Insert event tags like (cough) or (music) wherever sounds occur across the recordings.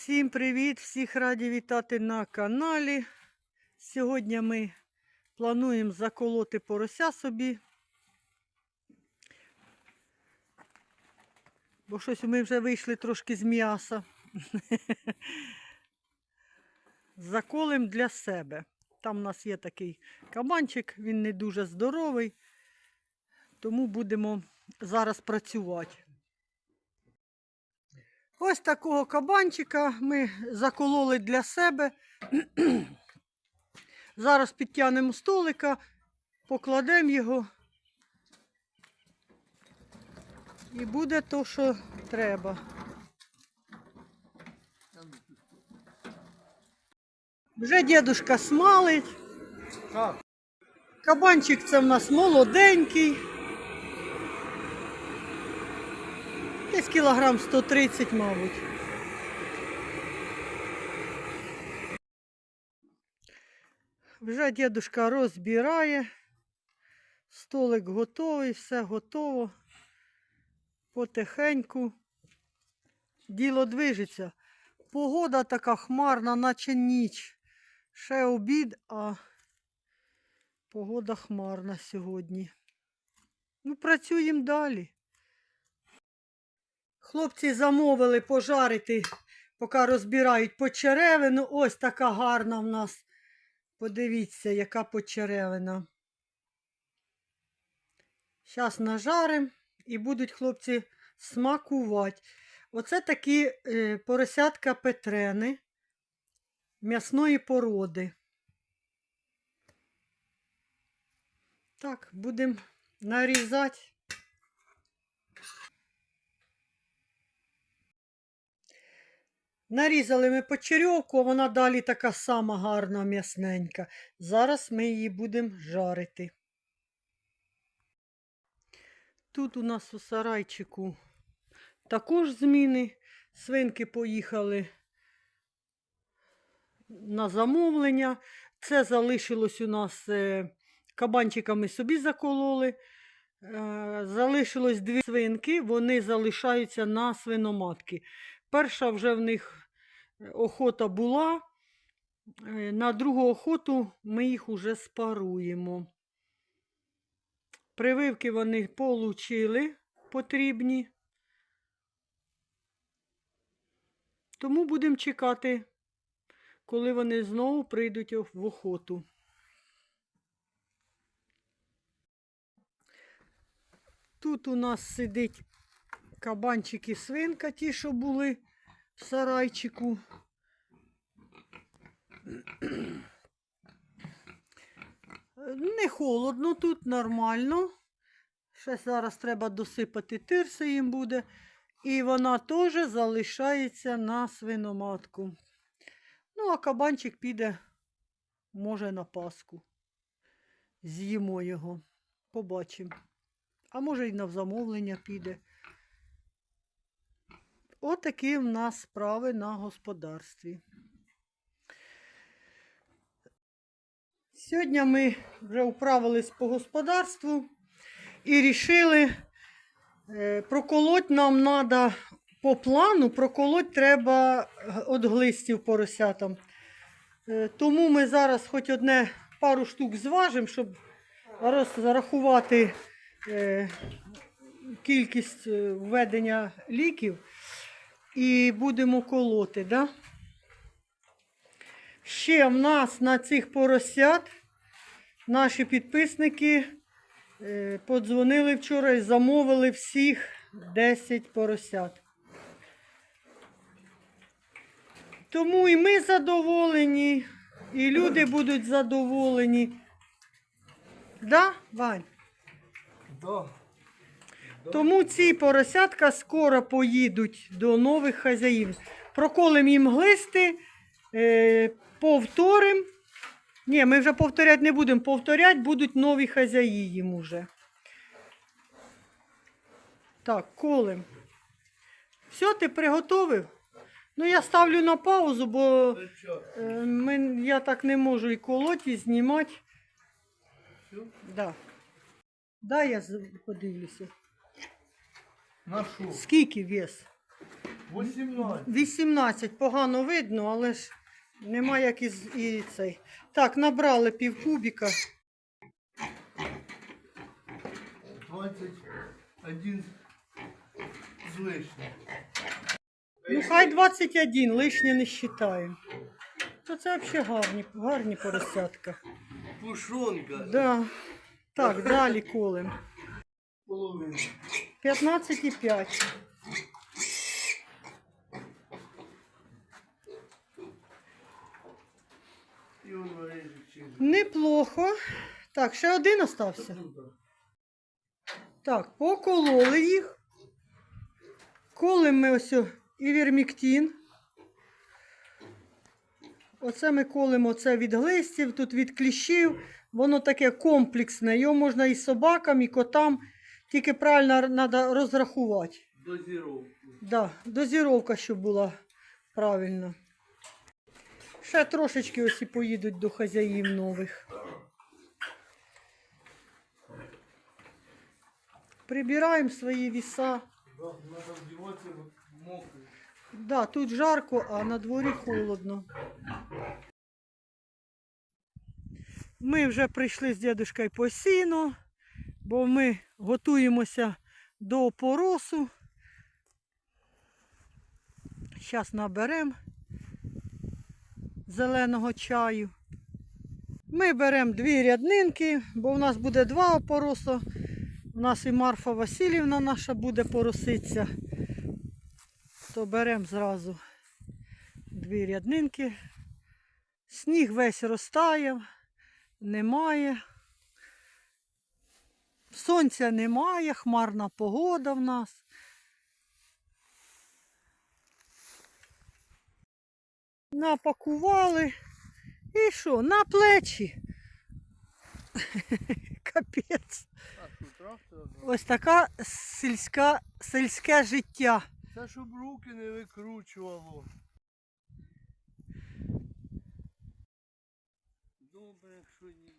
Всім привіт! Всіх раді вітати на каналі. Сьогодні ми плануємо заколоти порося собі. Бо щось ми вже вийшли трошки з м'яса. (laughs) Заколим для себе. Там у нас є такий кабанчик, він не дуже здоровий, тому будемо зараз працювати. Ось такого кабанчика ми закололи для себе. (clears throat) Зараз підтягнемо столика, покладемо його. І буде то, що треба. Вже дідушка смалить. Кабанчик це в нас молоденький. Десь кілограм 130, мабуть. Вже дідушка розбирає. Столик готовий, все готово. Потихеньку. Діло движеться. Погода така хмарна, наче ніч. Ще обід, а погода хмарна сьогодні. Ну, працюємо далі. Хлопці замовили пожарити, поки розбирають почеревину. Ось така гарна в нас. Подивіться, яка почеревина. Зараз нажаримо і будуть хлопці смакувати. Оце такі е, поросятка петрени м'ясної породи. Так, будемо нарізати. Нарізали ми почерьовку, а вона далі така сама гарна, м'ясненька. Зараз ми її будемо жарити. Тут у нас у сарайчику також зміни. Свинки поїхали на замовлення. Це залишилось у нас е, кабанчиками собі закололи. Е, Залишилось дві свинки, вони залишаються на свиноматки. Перша вже в них охота була. е, На другу охоту ми їх уже спаруємо. Прививки вони получили потрібні. Тому будемо чекати, коли вони знову прийдуть в охоту. Тут у нас сидить кабанчик і свинка, ті, що були в сарайчику. Не холодно, тут нормально. Ще зараз треба досипати тирси їм буде. І вона теж залишається на свиноматку. Ну, а кабанчик піде, може, на Пасху. З'їмо його. Побачимо. А може, й на замовлення піде. Отакі в нас справи на господарстві. Сьогодні ми вже управились по господарству і рішили, е, проколоть нам треба по плану, проколоть треба від глистів поросятам. Е, Тому ми зараз хоч одне пару штук зважимо, щоб розрахувати е, кількість е, введення ліків і будемо колоти. Да? Ще в нас на цих поросят наші підписники е, подзвонили вчора і замовили всіх 10 поросят. Тому і ми задоволені, і люди будуть задоволені. Да, Вань? да. Тому ці поросятка скоро поїдуть до нових хазяїв. Проколем їм глисти, е, повторим. Ні, ми вже повторяти не будемо. Повторяти будуть нові хазяї їм уже. Так, колем. Все, ти приготовив? Ну, я ставлю на паузу, бо е, ми, я так не можу і колоть, і знімати. Да. Да, я подивлюся. На що? Скільки вес? 18. 18. Погано видно, але ж нема як із і цей. Так, набрали пів кубіка. 21 з лишнім. Ну, хай 21, лишнє не вважаємо. То це взагалі гарні, гарні поросятка. Пушонка. Да. Так, далі колем. Половина. 15,5. І воно реже через. Неплохо. Так, ще один остався. Так, покололи їх. Колем ми ось іверміктін. Оце ми колемо це від глистів, тут від кліщів. Воно таке комплексне. Його можна і собакам, і котам. Тільки правильно треба розрахувати. Дозіровку. Да, дозіровка, щоб була правильна. Ще трошечки ось і поїдуть до хазяїв нових. Прибираємо свої віса. Да, надо вдіватися в. Да, тут жарко, а на дворі холодно. Ми вже прийшли з дідушкою по сіну, бо ми готуємося до опоросу. Зараз наберемо зеленого чаю. Ми беремо дві ряднинки, бо в нас буде два опороса. У нас і Марфа Васильівна наша буде пороситися то беремо зразу дві ряднинки. Сніг весь розтаяв, немає. Сонця немає, хмарна погода в нас. Напакували. І що, на плечі. (laughs) Капець. Трактор? Ось така сільська, сільське життя. Це щоб руки не викручувало. Добре, якщо ні.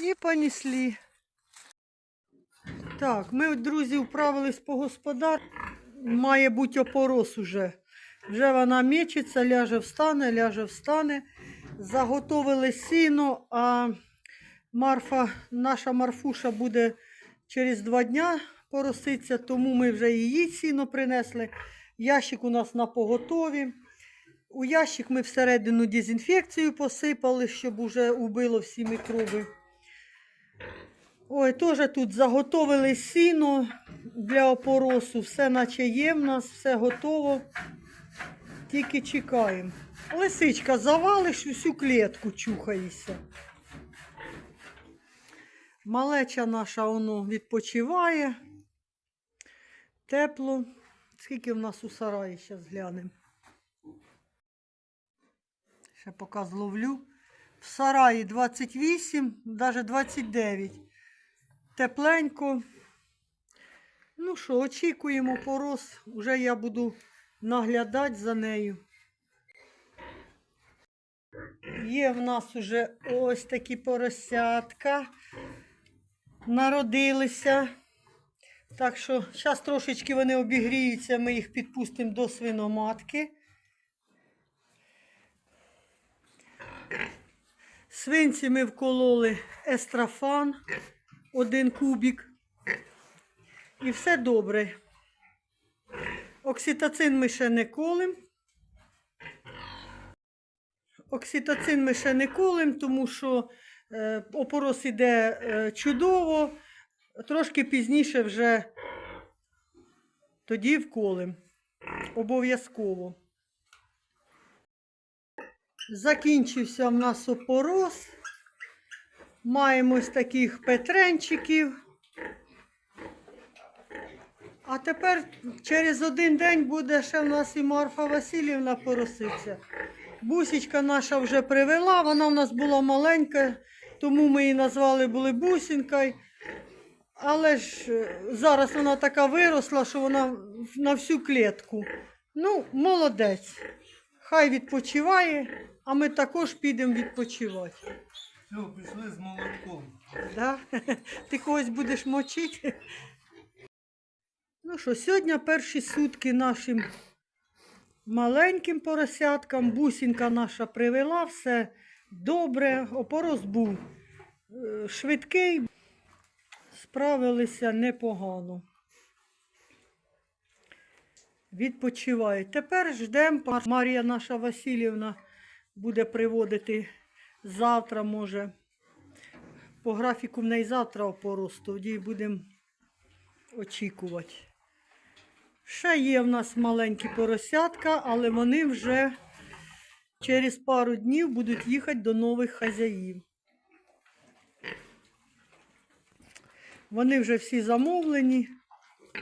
І понесли. Так, ми, друзі, вправились по господар. Має бути опорос уже. Вже вона мечеться, ляже встане, ляже встане. Заготовили сіно, а Марфа, наша Марфуша буде через два дня пороситься, тому ми вже її сіно принесли. Ящик у нас на поготові. У ящик ми всередину дезінфекцію посипали, щоб уже убило всі мікроби. Ой, теж тут заготовили сіно для опоросу. Все наче є в нас, все готово. Тільки чекаємо. Лисичка, завалиш усю клітку, чухаєшся. Малеча наша воно відпочиває. Тепло. Скільки в нас у сараї, зараз глянемо. Ще поки зловлю. В сараї 28, навіть 29. Тепленько. Ну що, очікуємо порос. Уже я буду наглядати за нею. Є в нас уже ось такі поросятка. Народилися. Так що зараз трошечки вони обігріються, ми їх підпустимо до свиноматки. Свинці ми вкололи естрафан, один кубік. І все добре. Окситоцин ми ще не колем. Окситоцин ми ще не колем, тому що е, опорос іде е, чудово. Трошки пізніше вже тоді вколем. Обов'язково. Закінчився в нас опорос. Маємо ось таких петренчиків. А тепер через один день буде ще в нас і Марфа Васильівна пороситься. Бусічка наша вже привела, вона в нас була маленька, тому ми її назвали були бусінкою. Але ж е, зараз вона така виросла, що вона на всю клітку. Ну, молодець. Хай відпочиває, а ми також підемо відпочивати. Все, пішли з молотком. Да? Ти когось будеш мочити. Ну що, сьогодні перші сутки нашим маленьким поросяткам. Бусінка наша привела, все добре. Опорос був е, швидкий, справилися непогано. Відпочивають. Тепер ждемо. Марія наша Васильівна буде приводити завтра, може. По графіку в неї завтра опорос, тоді будемо очікувати. Ще є в нас маленькі поросятка, але вони вже через пару днів будуть їхати до нових хазяїв. Вони вже всі замовлені.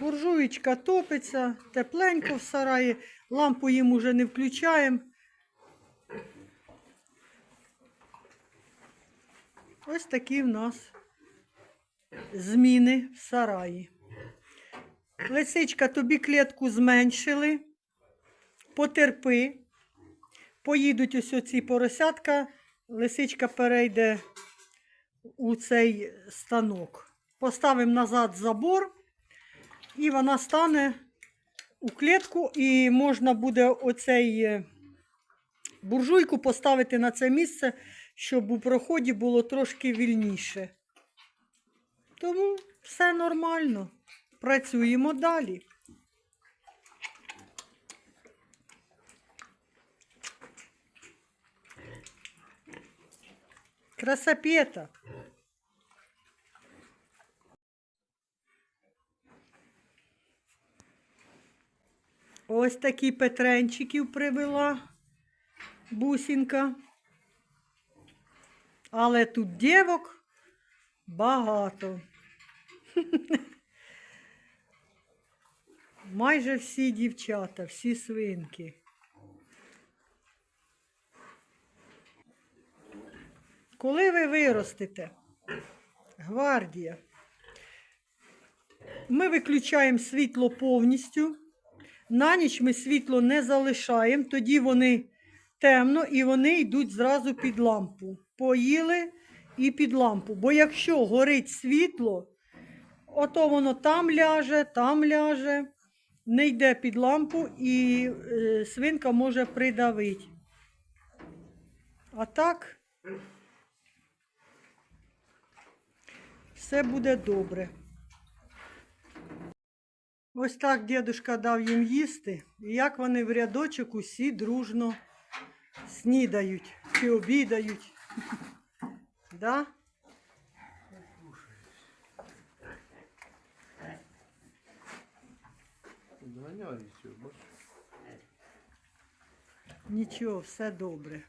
Буржуєчка топиться, тепленько в сараї, лампу їм уже не включаємо. Ось такі в нас зміни в сараї. Лисичка, тобі клітку зменшили. Потерпи. Поїдуть ось оці поросятка. Лисичка перейде у цей станок. Поставимо назад забор, і вона стане у клітку, і можна буде оцей е, буржуйку поставити на це місце, щоб у проході було трошки вільніше. Тому все нормально. Працюємо далі. Красопета. Ось такі петренчиків привела бусінка. Але тут дівок багато. (laughs) Майже всі дівчата, всі свинки. Коли ви виростете, гвардія, ми виключаємо світло повністю. На ніч ми світло не залишаємо, тоді вони темно і вони йдуть зразу під лампу. Поїли і під лампу. Бо якщо горить світло, ото воно там ляже, там ляже, не йде під лампу і е, свинка може придавити. А так все буде добре. Ось так дідушка дав їм їсти, і як вони в рядочок усі дружно снідають чи обідають. Да? Доганяй все, бач. Нічого, все добре.